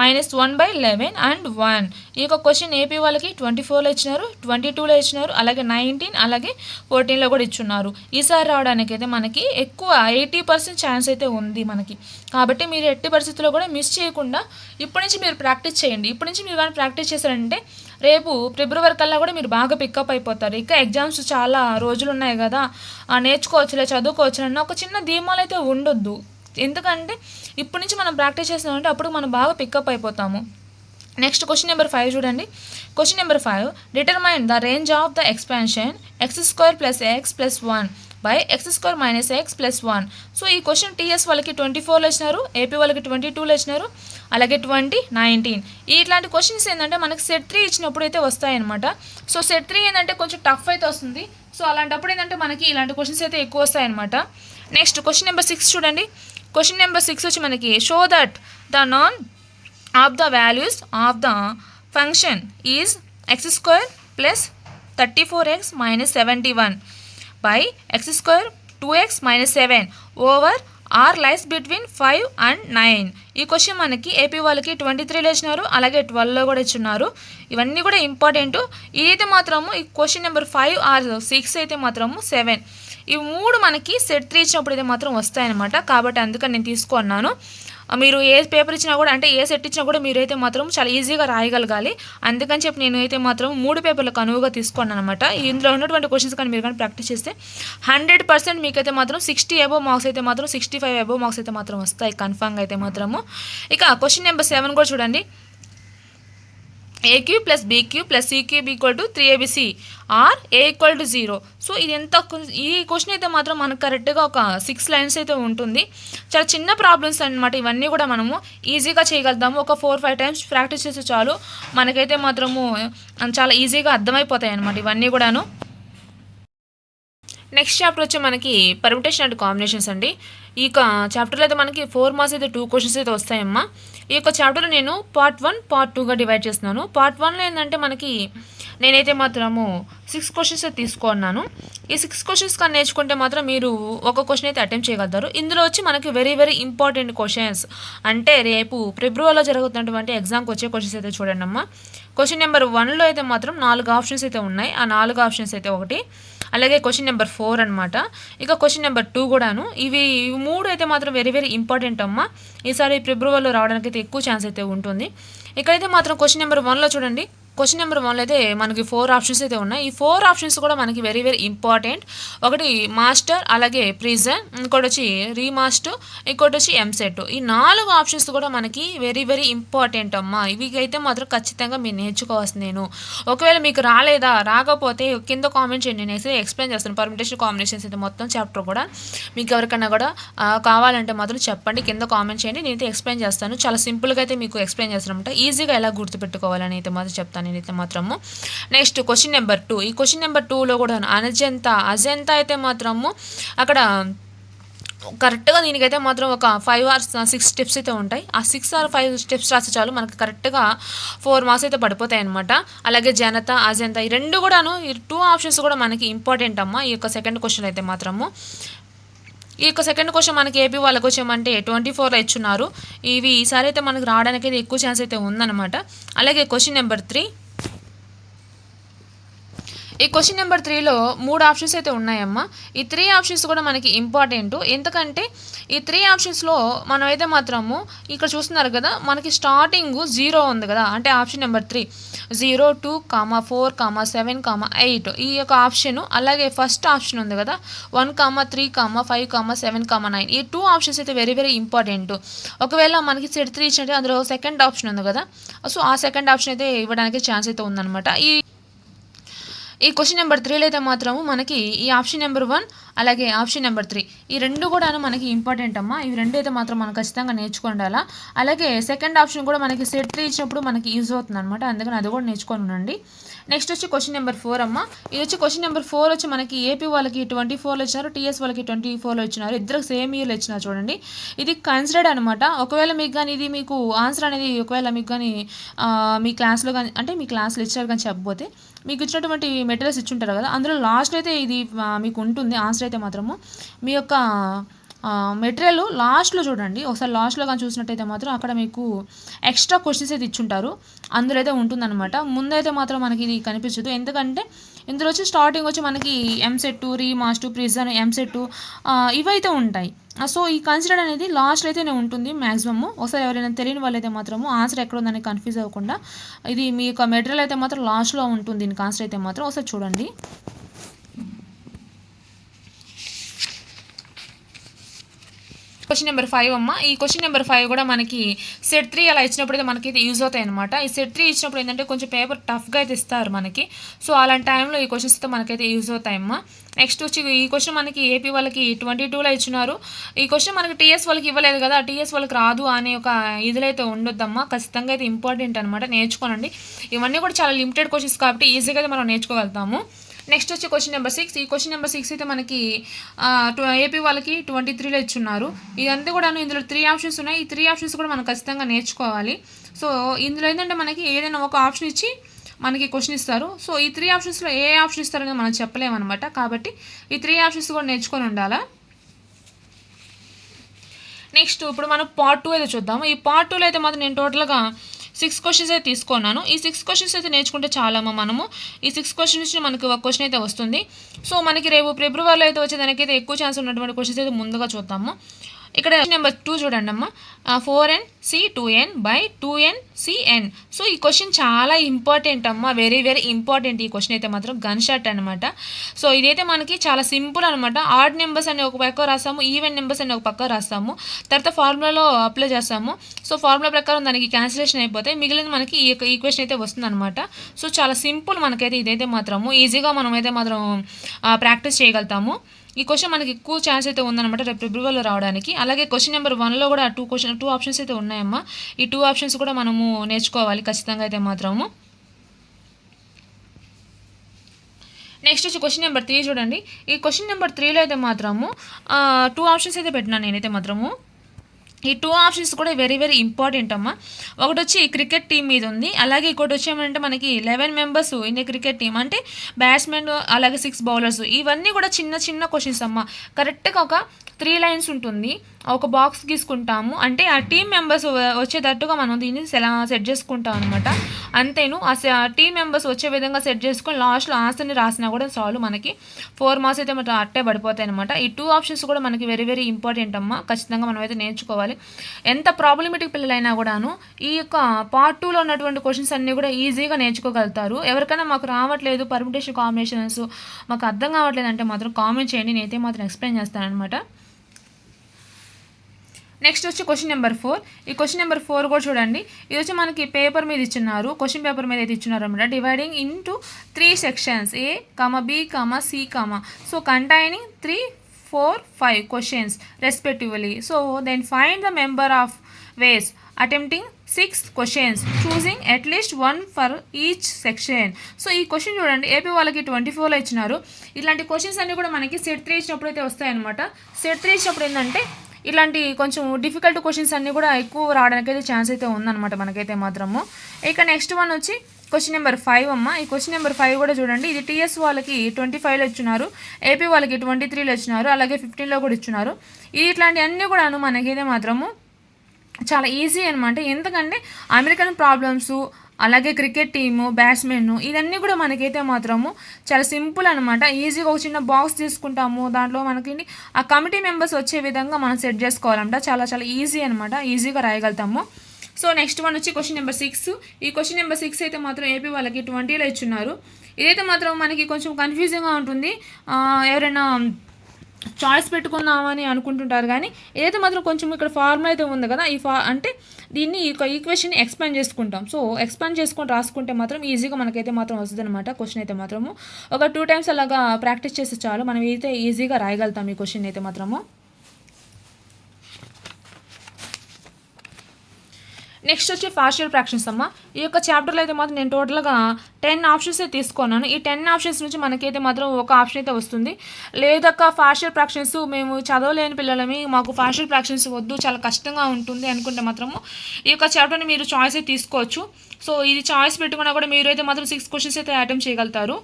minus one by eleven and one ఈ యొక్క క్వశ్చన్ ఏపీ వాళ్ళకి ట్వంటీ ఫోర్లో ఇచ్చినారు ట్వంటీ టూలో ఇచ్చినారు అలాగే నైన్టీన్ అలాగే ఫోర్టీన్లో కూడా ఇచ్చున్నారు. ఈసారి రావడానికి అయితే మనకి ఎక్కువ ఎయిటీ పర్సెంట్ ఛాన్స్ అయితే ఉంది మనకి. కాబట్టి మీరు ఎట్టి పరిస్థితుల్లో కూడా మిస్ చేయకుండా ఇప్పటి నుంచి మీరు ప్రాక్టీస్ చేయండి. ఇప్పటి నుంచి మీరు కానీ ప్రాక్టీస్ చేశారంటే రేపు ఫిబ్రవరి కల్లా కూడా మీరు బాగా పికప్ అయిపోతారు. ఇంకా ఎగ్జామ్స్ చాలా రోజులు ఉన్నాయి కదా నేర్చుకోవచ్చులే చదువుకోవచ్చు అన్న ఒక చిన్న ధీమాలు అయితే ఉండొద్దు. ఎందుకంటే ఇప్పటి నుంచి మనం ప్రాక్టీస్ చేసినామంటే అప్పుడు మనం బాగా పికప్ అయిపోతాము. నెక్స్ట్ క్వశ్చన్ నెంబర్ ఫైవ్ చూడండి. Question number five determine the range of the expansion X square plus X plus one by X square minus X plus one so ఈ క్వశ్చన్ టీఎస్ వాళ్ళకి ట్వంటీ ఫోర్లో ఇచ్చినారు ఏపీ వాళ్ళకి ట్వంటీ టూలో ఇచ్చినారు అలాగే ట్వంటీ నైన్టీన్ ఇట్లాంటి క్వశ్చన్స్ ఏంటంటే మనకి సెట్ త్రీ ఇచ్చినప్పుడు అయితే వస్తాయన్నమాట సో సెట్ త్రీ ఏంటంటే కొంచెం టఫ్ అయితే వస్తుంది. సో అలాంటప్పుడు ఏంటంటే మనకి ఇలాంటి క్వశ్చన్స్ అయితే ఎక్కువ వస్తాయన్నమాట నెక్స్ట్ క్వశ్చన్ నెంబర్ సిక్స్ చూడండి. క్వశ్చన్ నెంబర్ సిక్స్ వచ్చి మనకి show that the none of the values of the function is X square plus thirty four X minus seventy one by X square two X minus seven over R lies between five and nine ఈ క్వశ్చన్ మనకి ఏపీ వాళ్ళకి ట్వంటీ త్రీలో ఇచ్చినారు అలాగే ట్వెల్వ్లో కూడా ఇచ్చున్నారు ఇవన్నీ కూడా ఇంపార్టెంట్ ఇదైతే మాత్రము ఈ question number five or six అయితే మాత్రము సెవెన్ ఈ మూడు మనకి సెట్ త్రీ ఇచ్చినప్పుడు అయితే మాత్రం వస్తాయన్నమాట. కాబట్టి అందుకని నేను తీసుకున్నాను మీరు ఏ పేపర్ ఇచ్చినా కూడా అంటే ఏ సెట్ ఇచ్చినా కూడా మీరైతే మాత్రం చాలా ఈజీగా రాయగలగాలి. అందుకని చెప్పి నేను అయితే మాత్రం మూడు పేపర్లకు అనువుగా తీసుకున్నాను అనమాట ఇందులో ఉన్నటువంటి క్వశ్చన్స్ కానీ మీరు కానీ ప్రాక్టీస్ చేస్తే హండ్రెడ్ పర్సెంట్ మీకైతే మాత్రం సిక్స్టీ అబో మార్క్స్ అయితే మాత్రం సిక్స్టీ ఫైవ్ అబో మార్క్స్ అయితే మాత్రం వస్తాయి కన్ఫామ్గా అయితే మాత్రము. ఇక క్వశ్చన్ నెంబర్ సెవెన్ కూడా చూడండి. A cube plus B cube plus C cube equal to three ABC or A equal to zero so ఇది ఎంత ఈ క్వశ్చన్ అయితే మాత్రం మనకు కరెక్ట్గా ఒక సిక్స్ లైన్స్ అయితే ఉంటుంది. చాలా చిన్న ప్రాబ్లమ్స్ అనమాట ఇవన్నీ కూడా మనము ఈజీగా చేయగలుగుతాము. ఒక ఫోర్ ఫైవ్ టైమ్స్ ప్రాక్టీస్ చేస్తే చాలు. మనకైతే మాత్రము చాలా ఈజీగా అర్థమైపోతాయి అనమాట ఇవన్నీ కూడాను. నెక్స్ట్ చాప్టర్ వచ్చి మనకి పర్మిటేషన్ అండ్ కాంబినేషన్స్ అండి. ఈ యొక్క చాప్టర్లో అయితే మనకి ఫోర్ మార్క్స్ అయితే టూ క్వశ్చన్స్ అయితే వస్తాయమ్మా. ఈ యొక్క చాప్టర్ నేను పార్ట్ వన్ పార్ట్ టూగా డివైడ్ చేస్తున్నాను. పార్ట్ వన్లో ఏంటంటే మనకి నేనైతే మాత్రము సిక్స్ క్వశ్చన్స్ అయితే తీసుకున్నాను ఈ సిక్స్ క్వశ్చన్స్ కానీ నేర్చుకుంటే మాత్రం మీరు ఒక క్వశ్చన్ అయితే అటెంప్ట్ చేయగలుగుతారు. ఇందులో వచ్చి మనకి వెరీ వెరీ ఇంపార్టెంట్ క్వశ్చన్స్ అంటే రేపు ఫిబ్రవరిలో జరుగుతున్నటువంటి ఎగ్జామ్కి వచ్చే క్వశ్చన్స్ అయితే చూడండి అమ్మా క్వశ్చన్ నెంబర్ వన్లో అయితే మాత్రం నాలుగు ఆప్షన్స్ అయితే ఉన్నాయి. ఆ నాలుగు ఆప్షన్స్ అయితే ఒకటి. అలాగే క్వశ్చన్ నెంబర్ ఫోర్ అనమాట ఇక క్వశ్చన్ నెంబర్ టూ కూడాను. ఇవి మూడు అయితే మాత్రం వెరీ వెరీ ఇంపార్టెంట్ అమ్మ. ఈసారి ఫిబ్రవరిలో రావడానికి అయితే ఎక్కువ ఛాన్స్ అయితే ఉంటుంది. ఇక్కడైతే మాత్రం క్వశ్చన్ నెంబర్ వన్లో చూడండి. క్వశ్చన్ నెంబర్ వన్లో అయితే మనకి ఫోర్ ఆప్షన్స్ అయితే ఉన్నాయి. ఈ ఫోర్ ఆప్షన్స్ కూడా మనకి వెరీ వెరీ ఇంపార్టెంట్ ఒకటి మాస్టర్ అలాగే ప్రిజన్ ఇంకోటి వచ్చి రీమాస్టర్ ఇంకోటి వచ్చి ఎంసెట్ ఈ నాలుగు ఆప్షన్స్ కూడా మనకి వెరీ వెరీ ఇంపార్టెంట్ అమ్మా. ఇవి అయితే మాత్రం ఖచ్చితంగా మీరు నేర్చుకోవాల్సి నేను. ఒకవేళ మీకు రాలేదా రాకపోతే కింద కామెంట్ చేయండి. నేను అయితే ఎక్స్ప్లెయిన్ చేస్తాను. పర్మిటేషన్ కాంబినేషన్స్ అయితే మొత్తం చాప్టర్ కూడా మీకు ఎవరికైనా కూడా కావాలంటే మాత్రం చెప్పండి. కింద కామెంట్ చేయండి. నేనైతే ఎక్స్ప్లెయిన్ చేస్తాను. చాలా సింపుల్గా అయితే మీకు ఎక్స్ప్లెయిన్ చేస్తాను ఈ ఈజీగా ఎలా గుర్తుపెట్టుకోవాలని అయితే మాత్రం చెప్తాను నేనైతే మాత్రము. నెక్స్ట్ క్వశ్చన్ నెంబర్ టూ ఈ క్వశ్చన్ నెంబర్ టూలో కూడా అనజంత అజంత అయితే మాత్రము అక్కడ కరెక్ట్గా దీనికైతే మాత్రం ఒక ఫైవ్ ఆర్ సిక్స్ స్టెప్స్ అయితే ఉంటాయి. ఆ సిక్స్ ఆర్ ఫైవ్ స్టెప్స్ రాస్తే చాలు మనకి కరెక్ట్గా ఫోర్ మార్క్స్ అయితే పడిపోతాయి అనమాట అలాగే జనత అజంత ఈ రెండు కూడాను ఈ టూ ఆప్షన్స్ కూడా మనకి ఇంపార్టెంట్ అమ్మ. ఈ యొక్క సెకండ్ క్వశ్చన్ అయితే మాత్రము. ఈ యొక్క సెకండ్ క్వశ్చన్ మనకి ఏపీ వాళ్ళకి వచ్చామంటే ట్వంటీ ఫోర్లో ఇచ్చున్నారు. ఇవి ఈసారి అయితే మనకు రావడానికి అయితే ఎక్కువ ఛాన్స్ అయితే ఉందన్నమాట. అలాగే క్వశ్చన్ నెంబర్ త్రీ ఈ క్వశ్చన్ నెంబర్ త్రీలో మూడు ఆప్షన్స్ అయితే ఉన్నాయమ్మా. ఈ త్రీ ఆప్షన్స్ కూడా మనకి ఇంపార్టెంట్ ఎందుకంటే ఈ త్రీ ఆప్షన్స్లో మనం అయితే మాత్రము ఇక్కడ చూస్తున్నారు కదా మనకి స్టార్టింగ్ జీరో ఉంది కదా అంటే option number three zero two comma four comma seven comma eight ఈ యొక్క ఆప్షన్ అలాగే ఫస్ట్ ఆప్షన్ ఉంది కదా one comma three comma five comma seven comma nine ఈ టూ ఆప్షన్స్ అయితే వెరీ వెరీ ఇంపార్టెంట్ ఒకవేళ మనకి సెట్ త్రీ ఇచ్చినట్టు అందులో సెకండ్ ఆప్షన్ ఉంది కదా సో ఆ సెకండ్ ఆప్షన్ అయితే ఇవ్వడానికి ఛాన్స్ అయితే ఉందన్నమాట. ఈ ఈ క్వశ్చన్ నెంబర్ త్రీలో అయితే మాత్రము మనకి ఈ ఆప్షన్ నెంబర్ వన్ అలాగే ఆప్షన్ నెంబర్ త్రీ ఈ రెండు కూడాను మనకి ఇంపార్టెంట్ అమ్మా. ఇవి రెండు అయితే మాత్రం మనం ఖచ్చితంగా నేర్చుకుండాలా. అలాగే సెకండ్ ఆప్షన్ కూడా మనకి సెట్ త్రీ ఇచ్చినప్పుడు మనకి యూజ్ అవుతుంది అనమాట అందుకని అది కూడా నేర్చుకొని ఉండండి. నెక్స్ట్ వచ్చి క్వశ్చన్ నెంబర్ ఫోర్ అమ్మ. ఇది వచ్చి క్వశ్చన్ నెంబర్ ఫోర్ వచ్చి మనకి ఏపీ వాళ్ళకి ట్వంటీ ఫోర్లో ఇచ్చినారు టీఎస్ వాళ్ళకి ట్వంటీ ఫోర్లో ఇచ్చినారు. ఇద్దరికి సేమ్ ఇయర్లో ఇచ్చినారు చూడండి. ఇది కన్సిడర్డ్ అనమాట ఒకవేళ మీకు కానీ ఇది మీకు ఆన్సర్ అనేది ఒకవేళ మీకు కానీ మీ క్లాస్లో కానీ అంటే మీ క్లాస్లో ఇచ్చారు కానీ చెప్పబోతే మీకు ఇచ్చినటువంటి మెటీరియల్స్ ఇచ్చుంటారు కదా అందులో లాస్ట్లో అయితే ఇది మీకు ఉంటుంది. ఆన్సర్ అయితే మాత్రము. మీ యొక్క మెటీరియల్ లాస్ట్లో చూడండి. ఒకసారి లాస్ట్లో కానీ చూసినట్టయితే మాత్రం అక్కడ మీకు ఎక్స్ట్రా క్వశ్చన్స్ అయితే ఇచ్చుంటారు. అందులో అయితే ఉంటుందన్నమాట. ముందైతే మాత్రం మనకి ఇది కనిపించదు. ఎందుకంటే ఇందులో వచ్చి స్టార్టింగ్ వచ్చి మనకి ఎంసెట్ రీమాస్టు ప్రిజన్ ఎంసెట్ ఇవైతే ఉంటాయి. సో ఈ కన్సిడర్ అనేది లాస్ట్ అయితేనే ఉంటుంది మ్యాక్సిమమ్ ఒకసారి ఎవరైనా తెలియని వాళ్ళైతే మాత్రము ఆన్సర్ ఎక్కడ ఉందని కన్ఫ్యూజ్ అవ్వకుండా ఇది మీ యొక్క మెటీరియల్ అయితే మాత్రం లాస్ట్లో ఉంటుంది. దీనికి ఆన్సర్ అయితే మాత్రం ఒకసారి చూడండి. క్వశ్చన్ నెంబర్ ఫైవ్ అమ్మ. ఈ క్వశ్చన్ నెంబర్ ఫైవ్ కూడా మనకి సెట్ త్రీ అలా ఇచ్చినప్పుడు అయితే మనకైతే యూజ్ అవుతాయి అనమాట ఈ సెట్ త్రీ ఇచ్చినప్పుడు ఏంటంటే కొంచెం పేపర్ టఫ్గా అయితే ఇస్తారు మనకి. సో అలాంటి టైంలో ఈ క్వశ్చన్స్ అయితే మనకైతే యూజ్ అవుతాయమ్మా నెక్స్ట్ వచ్చి ఈ క్వశ్చన్ మనకి ఏపీ వాళ్ళకి ట్వంటీ టూలో ఇచ్చినారు. ఈ క్వశ్చన్ మనకి టీఎస్ వాళ్ళకి ఇవ్వలేదు కదా. టీఎస్ వాళ్ళకి రాదు అనే ఒక ఇదిలో అయితే ఉండొద్దమ్మా. ఖచ్చితంగా అయితే ఇంపార్టెంట్ అనమాట నేర్చుకోనండి. ఇవన్నీ కూడా చాలా లిమిటెడ్ క్వశ్చన్స్ కాబట్టి ఈజీగా అయితే మనం నేర్చుకోగలుగుతాము. నెక్స్ట్ వచ్చి క్వశ్చన్ నెంబర్ సిక్స్ ఈ క్వశ్చన్ నెంబర్ సిక్స్ అయితే మనకి ఏపీ వాళ్ళకి ట్వంటీ త్రీలో ఇచ్చున్నారు. ఇదంతా కూడా ఇందులో త్రీ ఆప్షన్స్ ఉన్నాయి. ఈ త్రీ ఆప్షన్స్ కూడా మనం ఖచ్చితంగా నేర్చుకోవాలి. సో ఇందులో ఏంటంటే మనకి ఏదైనా ఒక ఆప్షన్ ఇచ్చి మనకి క్వశ్చన్ ఇస్తారు. సో ఈ త్రీ ఆప్షన్స్లో ఏ ఆప్షన్ ఇస్తారనేది మనం చెప్పలేమన్నమాట. కాబట్టి ఈ త్రీ ఆప్షన్స్ కూడా నేర్చుకొని ఉండాలా? నెక్స్ట్ ఇప్పుడు మనం పార్ట్ టూ అయితే చూద్దాము. ఈ పార్ట్ టూలో అయితే మాత్రం నేను టోటల్గా సిక్స్ క్వశ్చన్స్ అయితే తీసుకున్నాను. ఈ సిక్స్ క్వశ్చన్స్ అయితే నేర్చుకుంటే చాలమ్మా మనము. ఈ సిక్స్ క్వశ్చన్ నుంచి మనకి ఒక క్వశ్చన్ అయితే వస్తుంది. సో మనకి రేపు ఫిబ్రవరిలో అయితే వచ్చేదానికైతే ఎక్కువ ఛాన్స్ ఉన్నటువంటి క్వశ్చన్స్ అయితే ముందుగా చూద్దాము. ఇక్కడ నెంబర్ టూ చూడండి అమ్మా. Four N C two N by two N CN so ఈ క్వశ్చన్ చాలా ఇంపార్టెంట్ అమ్మ. వెరీ వెరీ ఇంపార్టెంట్ ఈ క్వశ్చన్ అయితే మాత్రం. గన్ షాట్ అనమాట సో ఇదైతే మనకి చాలా సింపుల్ అనమాట ఆడ్ నెంబర్స్ అనే ఒక పక్క రాస్తాము ఈవెన్ నెంబర్స్ అనే ఒక పక్క రాస్తాము. తర్వాత ఫార్ములాలో అప్లై చేస్తాము. సో ఫార్ములా ప్రకారం దానికి క్యాన్సిలేషన్ అయిపోతే మిగిలిన మనకి ఈ యొక్క ఈక్వేషన్ అయితే వస్తుంది అనమాట సో చాలా సింపుల్ మనకైతే ఇదైతే మాత్రము. ఈజీగా మనం అయితే మాత్రం ప్రాక్టీస్ చేయగలుగుతాము. ఈ క్వశ్చన్ మనకి ఎక్కువ ఛాన్స్ అయితే ఉందన్నమాట రేపు ఫిబ్రవరిలో రావడానికి. అలాగే క్వశ్చన్ నెంబర్ వన్లో కూడా టూ క్వశ్చన్ టూ ఆప్షన్స్ అయితే ఉన్నాయమ్మా. ఈ టూ ఆప్షన్స్ కూడా మనము నేర్చుకోవాలి ఖచ్చితంగా అయితే మాత్రము. నెక్స్ట్ వచ్చి క్వశ్చన్ నెంబర్ త్రీ చూడండి. ఈ క్వశ్చన్ నెంబర్ త్రీలో అయితే మాత్రము టూ ఆప్షన్స్ అయితే పెట్టినాను నేనైతే మాత్రము. ఈ టూ ఆప్షన్స్ కూడా వెరీ వెరీ ఇంపార్టెంట్ అమ్మా. ఒకటి వచ్చి క్రికెట్ టీం మీద ఉంది. అలాగే ఇంకోటి వచ్చి ఏమంటే మనకి eleven members in cricket team అంటే బ్యాట్స్మెన్ అలాగే సిక్స్ బౌలర్స్ ఇవన్నీ కూడా చిన్న చిన్న క్వశ్చన్స్ అమ్మా. కరెక్ట్గా ఒక త్రీ లైన్స్ ఉంటుంది. ఒక బాక్స్ గీసుకుంటాము అంటే ఆ టీం మెంబర్స్ వచ్చేటట్టుగా మనం దీన్ని సెలా సెట్ చేసుకుంటాం అనమాట అంతేను ఆ టీం మెంబర్స్ వచ్చే విధంగా సెట్ చేసుకొని లాస్ట్లో ఆన్సర్ని రాసినా కూడా సాల్వ్ మనకి. ఫోర్ మార్క్స్ అయితే మనం అట్టే పడిపోతాయి అనమాట ఈ టూ ఆప్షన్స్ కూడా మనకి వెరీ వెరీ ఇంపార్టెంట్ అమ్మ. ఖచ్చితంగా మనం అయితే నేర్చుకోవాలి. ఎంత ప్రాబ్లమేటిక్ పిల్లలైనా కూడాను ఈ యొక్క పార్ట్ టూలో ఉన్నటువంటి క్వశ్చన్స్ అన్నీ కూడా ఈజీగా నేర్చుకోగలుగుతారు. ఎవరికైనా మాకు రావట్లేదు పర్మిటేషన్ కాంబినేషన్స్ మాకు అర్థం కావట్లేదు అంటే మాత్రం కామెంట్ చేయండి. నేనైతే మాత్రం ఎక్స్ప్లెయిన్ చేస్తాను అనమాట నెక్స్ట్ వచ్చి క్వశ్చన్ నెంబర్ ఫోర్ ఈ క్వశ్చన్ నెంబర్ ఫోర్ కూడా చూడండి. ఇది వచ్చి మనకి పేపర్ మీద ఇచ్చినారు. క్వశ్చన్ పేపర్ మీద అయితే ఇచ్చినారు అనమాట dividing into three sections A comma B comma C comma so containing three four five questions respectively so then find the member of ways attempting six questions choosing at least one for each section so ఈ క్వశ్చన్ చూడండి. ఏపీ వాళ్ళకి ట్వంటీ ఫోర్లో ఇచ్చినారు. ఇలాంటి క్వశ్చన్స్ అన్నీ కూడా మనకి సెట్ త్రీ ఇచ్చినప్పుడు అయితే వస్తాయన్నమాట. సెట్ త్రీ ఇచ్చినప్పుడు ఏంటంటే ఇలాంటి కొంచెం డిఫికల్ట్ క్వశ్చన్స్ అన్నీ కూడా ఎక్కువ రావడానికి అయితే ఛాన్స్ అయితే ఉందన్నమాట మనకైతే మాత్రము. ఇక నెక్స్ట్ వన్ వచ్చి క్వశ్చన్ నెంబర్ ఫైవ్ అమ్మ. ఈ క్వశ్చన్ నెంబర్ ఫైవ్ కూడా చూడండి. ఇది టీఎస్ వాళ్ళకి ట్వంటీ ఫైవ్లో ఇచ్చినారు ఏపీ వాళ్ళకి ట్వంటీ త్రీలో ఇచ్చినారు అలాగే ఫిఫ్టీన్లో కూడా ఇచ్చినారు ఇది ఇట్లాంటివన్నీ కూడాను మనకైతే మాత్రము చాలా ఈజీ అనమాట ఎందుకంటే అమెరికన్ ప్రాబ్లమ్స్ అలాగే క్రికెట్ టీము బ్యాట్స్మెన్ ఇవన్నీ కూడా మనకైతే మాత్రము చాలా సింపుల్ అనమాట ఈజీగా ఒక చిన్న బాక్స్ తీసుకుంటాము. దాంట్లో మనకి ఆ కమిటీ మెంబర్స్ వచ్చే విధంగా మనం సెట్ చేసుకోవాలంట. చాలా చాలా ఈజీ అనమాట ఈజీగా రాయగలుగుతాము. సో నెక్స్ట్ వన్ వచ్చి క్వశ్చన్ నెంబర్ సిక్స్. ఈ క్వశ్చన్ నెంబర్ సిక్స్ అయితే మాత్రం ఏపీ వాళ్ళకి ట్వంటీలో ఇచ్చున్నారు. ఇదైతే మాత్రం మనకి కొంచెం కన్ఫ్యూజింగ్గా ఉంటుంది. ఎవరైనా చాయిస్ పెట్టుకుందామని అనుకుంటుంటారు కానీ ఏదైతే మాత్రం కొంచెం ఇక్కడ ఫార్ములా అయితే ఉంది కదా ఈ ఫా అంటే దీన్ని ఈ ఈక్వేషన్ని ఎక్స్పాండ్ చేసుకుంటాం. సో ఎక్స్పాండ్ చేసుకొని రాసుకుంటే మాత్రం ఈజీగా మనకైతే మాత్రం వస్తుంది అనమాట క్వశ్చన్ అయితే మాత్రము. ఒక టూ టైమ్స్ అలాగా ప్రాక్టీస్ చేస్తే చాలు. మనం అయితే ఈజీగా రాయగలుగుతాం ఈ క్వశ్చన్ అయితే మాత్రము. నెక్స్ట్ వచ్చి ఫాషియల్ ఫ్రాక్షన్స్ అమ్మ. ఈ యొక్క చాప్టర్లో అయితే మాత్రం నేను టోటల్గా టెన్ ఆప్షన్స్ అయితే తీసుకున్నాను. ఈ టెన్ ఆప్షన్స్ నుంచి మనకైతే మాత్రం ఒక ఆప్షన్ అయితే వస్తుంది. లేదక్క ఫాషియల్ ఫ్రాక్షన్స్ మేము చదవలేని పిల్లలమి. మాకు ఫాషియల్ ఫ్రాక్షన్స్ వద్దు చాలా కష్టంగా ఉంటుంది అనుకుంటే మాత్రము ఈ యొక్క చాప్టర్ని మీరు చాయిస్ అయితే తీసుకోవచ్చు. సో ఇది చాయిస్ పెట్టుకున్నా కూడా మీరు అయితే మాత్రం సిక్స్ క్వశ్చన్స్ అయితే అటెంప్ట్ చేయగలుగుతారు.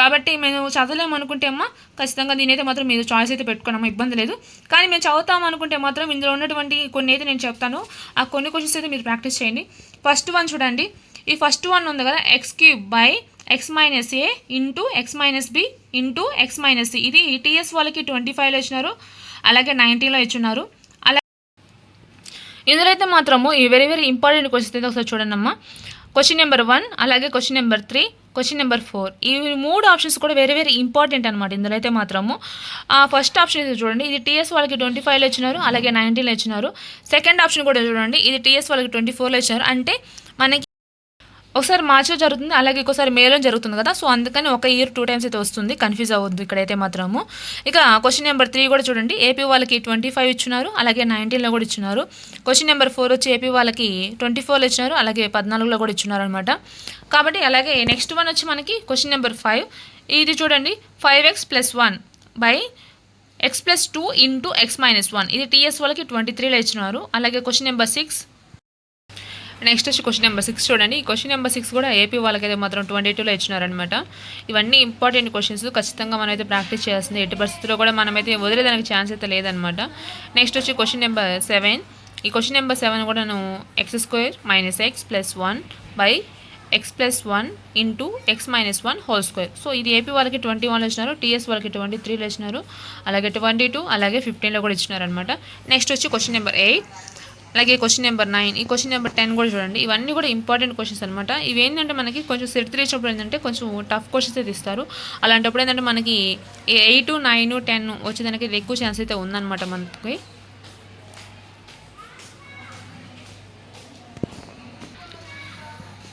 కాబట్టి మేము చదవలేము అనుకుంటే అమ్మా ఖచ్చితంగా దీనైతే మాత్రం మీరు చాయిస్ అయితే పెట్టుకున్నాము ఇబ్బంది లేదు. కానీ మేము చదువుతాం అనుకుంటే మాత్రం ఇందులో ఉన్నటువంటి కొన్ని అయితే నేను చెప్తాను. ఆ కొన్ని క్వశ్చన్స్ అయితే మీరు ప్రాక్టీస్ చేయండి. ఫస్ట్ వన్ చూడండి. ఈ ఫస్ట్ వన్ ఉంది కదా x cube by x minus a into x minus b into x minus c ఇది టీఎస్ వాళ్ళకి ట్వంటీ ఫైవ్లో ఇచ్చినారు. అలాగే నైన్టీన్లో ఇచ్చున్నారు. అలా ఇందులో అయితే మాత్రము ఈ వెరీ వెరీ ఇంపార్టెంట్ క్వశ్చన్స్ అయితే ఒకసారి చూడండి అమ్మ క్వశ్చన్ నెంబర్ వన్ అలాగే question number three question number four ఈ మూడు ఆప్షన్స్ కూడా వేరే వేరే ఇంపార్టెంట్ అనమాట ఇందులో అయితే మాత్రము. ఫస్ట్ ఆప్షన్ చూడండి. ఇది టీఎస్ వాళ్ళకి ట్వంటీ ఫైవ్లో ఇచ్చినారు అలాగే నైన్టీన్లో ఇచ్చినారు. సెకండ్ ఆప్షన్ కూడా చూడండి. ఇది టీఎస్ వాళ్ళకి ట్వంటీ ఫోర్లో ఇచ్చినారు అంటే మనకి ఒకసారి మార్చిలో జరుగుతుంది అలాగే ఇంకోసారి మేలో జరుగుతుంది కదా. సో అందుకని ఒక ఇయర్ టూ టైమ్స్ అయితే వస్తుంది. కన్ఫ్యూజ్ అవ్వద్దు ఇక్కడైతే మాత్రము. ఇక క్వశ్చన్ నెంబర్ త్రీ కూడా చూడండి. ఏపీ వాళ్ళకి ట్వంటీ ఫైవ్ ఇచ్చినారు అలాగే నైన్టీన్లో కూడా ఇచ్చినారు. క్వశ్చన్ నెంబర్ ఫోర్ వచ్చి ఏపీ వాళ్ళకి ట్వంటీ ఫోర్లో ఇచ్చినారు అలాగే పద్నాలుగులో కూడా ఇచ్చినారు అనమాట. కాబట్టి అలాగే నెక్స్ట్ వన్ వచ్చి మనకి క్వశ్చన్ నెంబర్ ఫైవ్ ఇది చూడండి five x plus one by x plus two into x minus one ఇది టీఎస్ వాళ్ళకి ట్వంటీ త్రీలో ఇచ్చినారు. అలాగే క్వశ్చన్ నెంబర్ సిక్స్ నెక్స్ట్ వచ్చి క్వశ్చన్ నెంబర్ సిక్స్ చూడండి. ఈ క్వశ్చన్ నెంబర్ సిక్స్ కూడా ఏపీ వాళ్ళకైతే మాత్రం ట్వంటీ టూలో ఇచ్చినారనమాట ఇవన్నీ ఇంపార్టెంట్ క్వశ్చన్స్. ఖచ్చితంగా మనం అయితే ప్రాక్టీస్ చేయాల్సింది. ఎట్టి పరిస్థితుల్లో కూడా మనమైతే వదిలేదానికి ఛాన్స్ అయితే లేదనమాట నెక్స్ట్ వచ్చి క్వశ్చన్ నెంబర్ సెవెన్. ఈ క్వశ్చన్ నెంబర్ సెవెన్ కూడా నేను x square minus x plus one by x plus one into x minus one whole square. So ఇది ఏపీ వాళ్ళకి ట్వంటీ వన్లో ఇచ్చినారు. టీఎస్ వాళ్ళకి ట్వంటీ త్రీలో ఇచ్చినారు. అలాగే ట్వంటీ టూ అలాగే ఫిఫ్టీన్లో కూడా ఇచ్చినారు అనమాట నెక్స్ట్ వచ్చి క్వశ్చన్ నెంబర్ ఎయిట్. అలాగే క్వశ్చన్ నెంబర్ నైన్ ఈ క్వశ్చన్ నెంబర్ టెన్ కూడా చూడండి. ఇవన్నీ కూడా ఇంపార్టెంట్ క్వశ్చన్స్ అనమాట ఇవి ఏంటంటే మనకి కొంచెం సెట్ ఏంటంటే కొంచెం టఫ్ క్వశ్చన్స్ అయితే ఇస్తారు అలాంటప్పుడు ఏంటంటే మనకి ఎయిట్ నైన్ టెన్ వచ్చేదానికి ఎక్కువ ఛాన్స్ అయితే ఉందన్నమాట మనకి.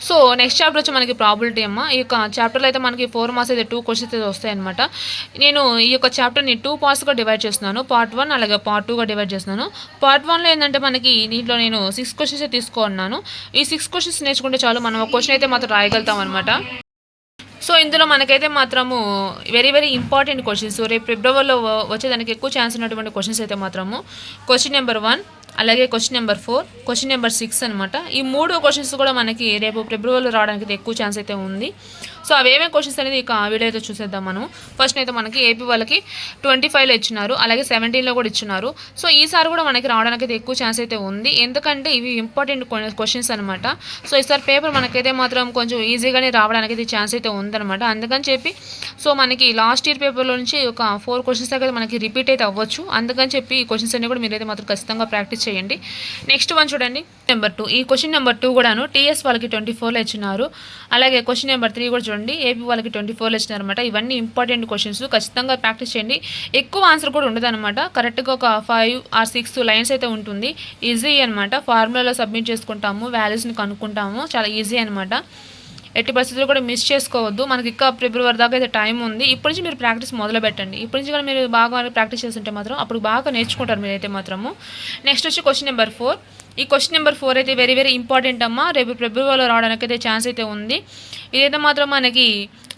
సో నెక్స్ట్ చాప్టర్ వచ్చి మనకి ప్రాబిలిటీ అమ్మ. ఈ యొక్క చాప్టర్లో అయితే మనకి ఫోర్ మార్క్స్ అయితే టూ క్వశ్చన్స్ అయితే వస్తాయన్నమాట నేను ఈ యొక్క చాప్టర్ని టూ పార్ట్స్గా డివైడ్ చేస్తున్నాను. పార్ట్ వన్ అలాగే పార్ట్ టూగా డివైడ్ చేస్తున్నాను. పార్ట్ వన్లో ఏంటంటే మనకి దీంట్లో నేను సిక్స్ క్వశ్చన్స్ తీసుకున్నాను ఈ సిక్స్ క్వశ్చన్స్ నేర్చుకుంటే చాలు మనం ఒక క్వశ్చన్ అయితే మాత్రం రాయగలుగుతాం అనమాట సో ఇందులో మనకైతే మాత్రము వెరీ వెరీ ఇంపార్టెంట్ క్వశ్చన్స్ రేపు ఫిబ్రవరిలో వచ్చేదానికి ఎక్కువ ఛాన్స్ ఉన్నటువంటి క్వశ్చన్స్ అయితే మాత్రము. క్వశ్చన్ నెంబర్ వన్ అలాగే question number four question number six అనమాట ఈ మూడు క్వశ్చన్స్ కూడా మనకి రేపు ఫిబ్రవరిలో రావడానికి ఎక్కువ ఛాన్స్ అయితే ఉంది. సో అవేమేమి క్వశ్చన్స్ అనేది ఇక వీడియో అయితే చూసేద్దాం మనం. ఫస్ట్ అయితే మనకి ఏపీ వాళ్ళకి ట్వంటీ ఫైవ్లో ఇచ్చినారు. అలాగే సెవెంటీన్లో కూడా ఇచ్చినారు. సో ఈసారి కూడా మనకి రావడానికి అయితే ఎక్కువ ఛాన్స్ అయితే ఉంది. ఎందుకంటే ఇవి ఇంపార్టెంట్ క్వశ్చన్స్ అనమాట సో ఈసారి పేపర్ మనకైతే మాత్రం కొంచెం ఈజీగానే రావడానికి అయితే ఛాన్స్ అయితే ఉందన్నమాట. అందుకని చెప్పి సో మనకి లాస్ట్ ఇయర్ పేపర్లో నుంచి ఒక ఫోర్ క్వశ్చన్స్ దగ్గర మనకి రిపీట్ అయితే అవ్వచ్చు. అందుకని చెప్పి ఈ క్వశ్చన్స్ అన్ని కూడా మీరైతే మాత్రం ఖచ్చితంగా ప్రాక్టీస్ చేయండి. నెక్స్ట్ వన్ చూడండి. నెంబర్ టూ ఈ క్వశ్చన్ నెంబర్ టూ కూడాను టీఎస్ వాళ్ళకి ట్వంటీ ఫోర్లో ఇచ్చినారు. అలాగే క్వశ్చన్ నెంబర్ త్రీ కూడా చూడండి ఏపీ వాళ్ళకి ట్వంటీ ఫోర్లో వచ్చినారనమాట ఇవన్నీ ఇంపార్టెంట్ క్వశ్చన్స్ ఖచ్చితంగా ప్రాక్టీస్ చేయండి. ఎక్కువ ఆన్సర్ కూడా ఉండదు అనమాట కరెక్ట్గా ఒక ఫైవ్ ఆర్ సిక్స్ లైన్స్ అయితే ఉంటుంది. ఈజీ అనమాట ఫార్ములాలో సబ్మిట్ చేసుకుంటాము వాల్యూస్ని కనుక్కుంటాము. చాలా ఈజీ అనమాట ఎట్టి పరిస్థితుల్లో కూడా మిస్ చేసుకోవద్దు. మనకి ఇంకా ఫిబ్రవరి దాకా అయితే టైం ఉంది. ఇప్పటి నుంచి మీరు ప్రాక్టీస్ మొదలు పెట్టండి. ఇప్పటి నుంచి కూడా మీరు బాగా ప్రాక్టీస్ చేస్తుంటే మాత్రం అప్పుడు బాగా నేర్చుకుంటారు మీరైతే మాత్రము. నెక్స్ట్ వచ్చి క్వశ్చన్ నెంబర్ ఫోర్ ఈ క్వశ్చన్ నెంబర్ ఫోర్ అయితే వెరీ వెరీ ఇంపార్టెంట్ అమ్మా. రేపు ఫిబ్రవరిలో రావడానికి అయితే ఛాన్స్ అయితే ఉంది. ఇదైతే మాత్రం మనకి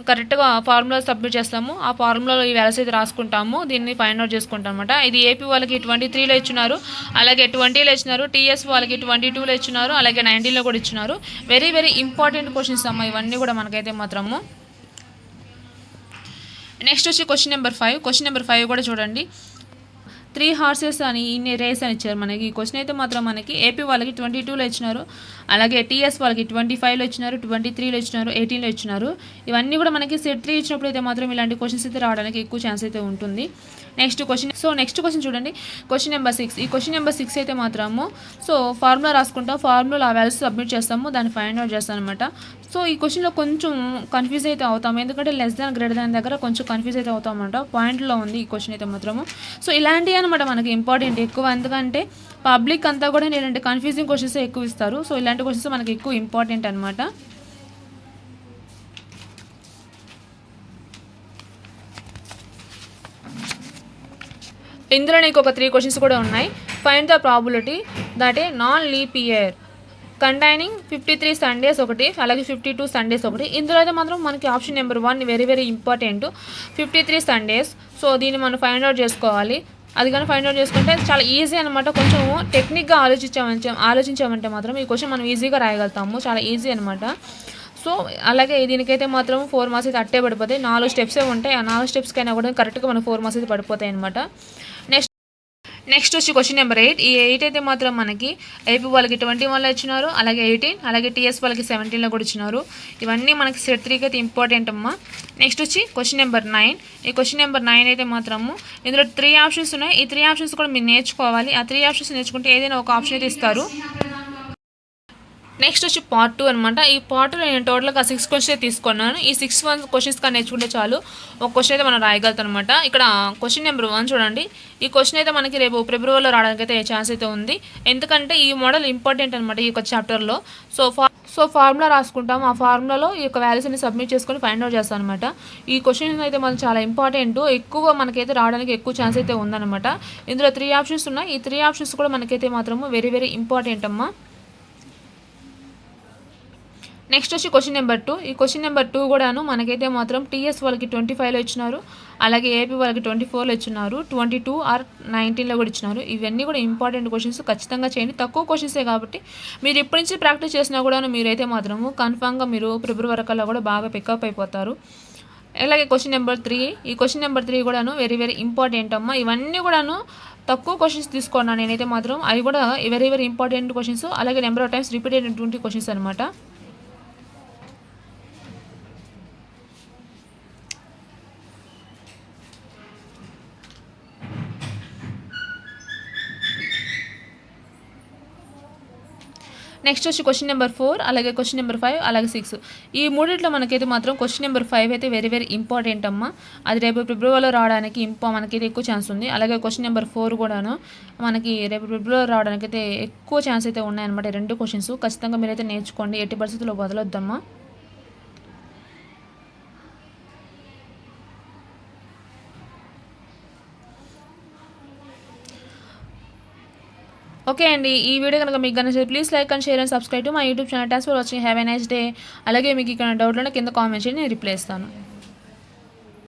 కరెక్ట్గా ఫార్ములా సబ్మిట్ చేస్తాము. ఆ ఫార్ములాలో ఈ వ్యాల్యూస్ అయితే రాసుకుంటాము. దీన్ని ఫైండ్ అవుట్ చేసుకుంటాం అనమాట ఇది ఏపీ వాళ్ళకి ట్వంటీ త్రీలో ఇచ్చినారు. అలాగే ట్వంటీలో ఇచ్చినారు. టీఎస్ వాళ్ళకి ట్వంటీ టూలో ఇచ్చినారు. అలాగే నైన్టీన్లో కూడా ఇచ్చినారు. వెరీ వెరీ ఇంపార్టెంట్ క్వశ్చన్స్ అమ్మా. ఇవన్నీ కూడా మనకైతే మాత్రము. నెక్స్ట్ వచ్చి question number five question number five కూడా చూడండి. త్రీ హార్సెస్ అని ఇన్ని రేస్ అని ఇచ్చారు మనకి. ఈ క్వశ్చన్ అయితే మాత్రం మనకి ఏపీ వాళ్ళకి ట్వంటీ టూలో ఇచ్చినారు. అలాగే టీఎస్ వాళ్ళకి ట్వంటీ ఫైవ్లో ఇచ్చినారు ట్వంటీ త్రీలో ఇచ్చినారు ఎయిటీన్లో ఇచ్చినారు. ఇవన్నీ కూడా మనకి సెట్ త్రీ ఇచ్చినప్పుడు అయితే మాత్రం ఇలాంటి క్వశ్చన్స్ అయితే రావడానికి ఎక్కువ ఛాన్స్ అయితే ఉంటుంది. Next question so next question చూడండి. క్వశ్చన్ నెంబర్ సిక్స్ ఈ క్వశ్చన్ నెంబర్ సిక్స్ అయితే మాత్రము సో ఫార్ములా రాసుకుంటాం. ఫార్ములా ఆ వాల్యూస్ సబ్మిట్ చేస్తాము. దాన్ని ఫైండ్ అవుట్ చేస్తాం అనమాట సో ఈ క్వశ్చన్లో కొంచెం కన్ఫ్యూజ్ అయితే అవుతాం ఎందుకంటే లెస్ దాన్ గ్రేటర్ దాన్ దగ్గర కొంచెం కన్ఫ్యూజ్ అయితే అవుతామంట పాయింట్లో ఉంది ఈ క్వశ్చన్ అయితే మాత్రము. సో ఇలాంటివి అనమాట మనకి ఇంపార్టెంట్ ఎక్కువ ఎందుకంటే పబ్లిక్ అంతా కూడా ఇలాంటి కన్ఫ్యూజింగ్ క్వశ్చన్స్ ఎక్కువ ఇస్తారు. సో ఇలాంటి క్వశ్చన్స్ మనకి ఎక్కువ ఇంపార్టెంట్ అనమాట ఇందులో నీకు ఒక త్రీ క్వశ్చన్స్ కూడా ఉన్నాయి. Find the probability that a non leap year containing fifty three Sundays ఒకటి అలాగే ఫిఫ్టీ టూ సండేస్ ఒకటి. ఇందులో అయితే మాత్రం మనకి option number one very very important fifty three Sundays so దీన్ని మనం ఫైండ్ అవుట్ చేసుకోవాలి. అది కానీ ఫైండ్ అవుట్ చేసుకుంటే చాలా ఈజీ అనమాట కొంచెం టెక్నిక్గా ఆలోచించామంటే ఆలోచించామంటే మాత్రం ఈ క్వశ్చన్ మనం ఈజీగా రాయగలుగుతాము. చాలా ఈజీ అనమాట సో అలాగే దీనికైతే మాత్రం ఫోర్ మార్క్స్ అయితే అట్టే పడిపోతాయి. నాలుగు స్టెప్సే ఉంటాయి. ఆ నాలుగు స్టెప్స్కైనా కూడా కరెక్ట్గా మన ఫోర్ మార్క్స్ అయితే పడిపోతాయి అనమాట నెక్స్ట్ వచ్చి క్వశ్చన్ నెంబర్ ఎయిట్ ఈ ఎయిట్ అయితే మాత్రం మనకి ఏపీ వాళ్ళకి ట్వంటీ వన్లో ఇచ్చినారు అలాగే ఎయిటీన్ అలాగే టీఎస్ వాళ్ళకి సెవెంటీన్లో కూడా ఇచ్చినారు. ఇవన్నీ మనకి సెట్ త్రీకి అయితే ఇంపార్టెంట్ అమ్మా. నెక్స్ట్ వచ్చి క్వశ్చన్ నెంబర్ నైన్ ఈ క్వశ్చన్ నెంబర్ నైన్ అయితే మాత్రము ఇందులో త్రీ ఆప్షన్స్ ఉన్నాయి. ఈ త్రీ ఆప్షన్స్ కూడా మీరు నేర్చుకోవాలి. ఆ త్రీ ఆప్షన్స్ నేర్చుకుంటే ఏదైనా ఒక ఆప్షన్ అయితే ఇస్తారు. నెక్స్ట్ వచ్చి పార్ట్ టూ అనమాట ఈ పార్ట్ నేను టోటల్గా సిక్స్ క్వశ్చన్స్ తీసుకున్నాను. ఈ సిక్స్ వన్ క్వశ్చన్స్ కానీ నేర్చుకుంటే చాలు. ఒక క్వశ్చన్ అయితే మనం రాయగలుగుతాం అనమాట ఇక్కడ క్వశ్చన్ నెంబర్ వన్ చూడండి. ఈ క్వశ్చన్ అయితే మనకి రేపు ఫిబ్రవరిలో రావడానికి అయితే ఛాన్స్ అయితే ఉంది. ఎందుకంటే ఈ మోడల్ ఇంపార్టెంట్ అనమాట ఈ యొక్క చాప్టర్లో సో ఫా సో ఫార్ములా రాసుకుంటాం ఆ ఫార్ములాలో ఈ యొక్క వాల్యూస్ని సబ్మిట్ చేసుకొని ఫైండ్ అవుట్ చేస్తాం అనమాట ఈ క్వశ్చన్ అయితే మనకు చాలా ఇంపార్టెంట్ ఎక్కువ మనకైతే రావడానికి ఎక్కువ ఛాన్స్ అయితే ఉందన్నమాట. ఇందులో త్రీ ఆప్షన్స్ ఉన్నాయి. ఈ త్రీ ఆప్షన్స్ కూడా మనకైతే మాత్రము వెరీ వెరీ ఇంపార్టెంట్ అమ్మా. నెక్స్ట్ వచ్చి క్వశ్చన్ నెంబర్ టూ ఈ క్వశ్చన్ నెంబర్ టూ కూడాను మనకైతే మాత్రం టీఎస్ వాళ్ళకి ట్వంటీ ఫైవ్లో ఇచ్చినారు. అలాగే ఏపీ వాళ్ళకి ట్వంటీ ఫోర్లో ఇచ్చినారు. ట్వంటీ టూ ఆర్ నైన్టీన్లో కూడా ఇచ్చినారు. ఇవన్నీ కూడా ఇంపార్టెంట్ క్వశ్చన్స్ ఖచ్చితంగా చేయండి. తక్కువ క్వశ్చన్సే కాబట్టి మీరు ఇప్పటి నుంచి ప్రాక్టీస్ చేసినా కూడాను మీరైతే మాత్రము కన్ఫామ్గా మీరు ఫిబ్రవరి కల్లా కూడా బాగా పికప్ అయిపోతారు. అలాగే క్వశ్చన్ నెంబర్ త్రీ ఈ క్వశ్చన్ నెంబర్ త్రీ కూడాను వెరీ వెరీ ఇంపార్టెంట్ అమ్మ. ఇవన్నీ కూడాను తక్కువ క్వశ్చన్స్ తీసుకున్నాను నేనైతే మాత్రం అవి కూడా వెరీ వెరీ ఇంపార్టెంట్ క్వశ్చన్స్ అలాగే నెంబర్ ఆఫ్ టైమ్స్ రిపీట్ అయినటువంటి క్వశ్చన్స్ అనమాట నెక్స్ట్ వచ్చి క్వశ్చన్ నెంబర్ ఫోర్ అలాగే క్వశ్చన్ నెంబర్ ఫైవ్ అలాగే సిక్స్ ఈ మూడిట్లో మనకైతే మాత్రం క్వశ్చన్ నెంబర్ ఫైవ్ అయితే వెరీ వెరీ ఇంపార్టెంట్ అమ్మ. అది రేపు ఫిబ్రవరిలో రావడానికి ఇంపా మనకైతే ఎక్కువ ఛాన్స్ ఉంది. అలాగే క్వశ్చన్ నెంబర్ ఫోర్ కూడాను మనకి రేపు ఫిబ్రవరిలో రావడానికి అయితే ఎక్కువ ఛాన్స్ అయితే ఉన్నాయన్నమాట. రెండు క్వశ్చన్స్ ఖచ్చితంగా మీరైతే నేర్చుకోండి. ఎట్టి పరిస్థితుల్లో వదలొద్దమ్మా. ఓకే అండి ఈ వీడియో కనుక మీకు కనుక please like and share and subscribe to my YouTube channel thanks for watching have a nice day అలాగే మీకు ఇక్కడ డౌట్లు కింద కామెంట్ చేయండి నేను రిప్లై ఇస్తాను.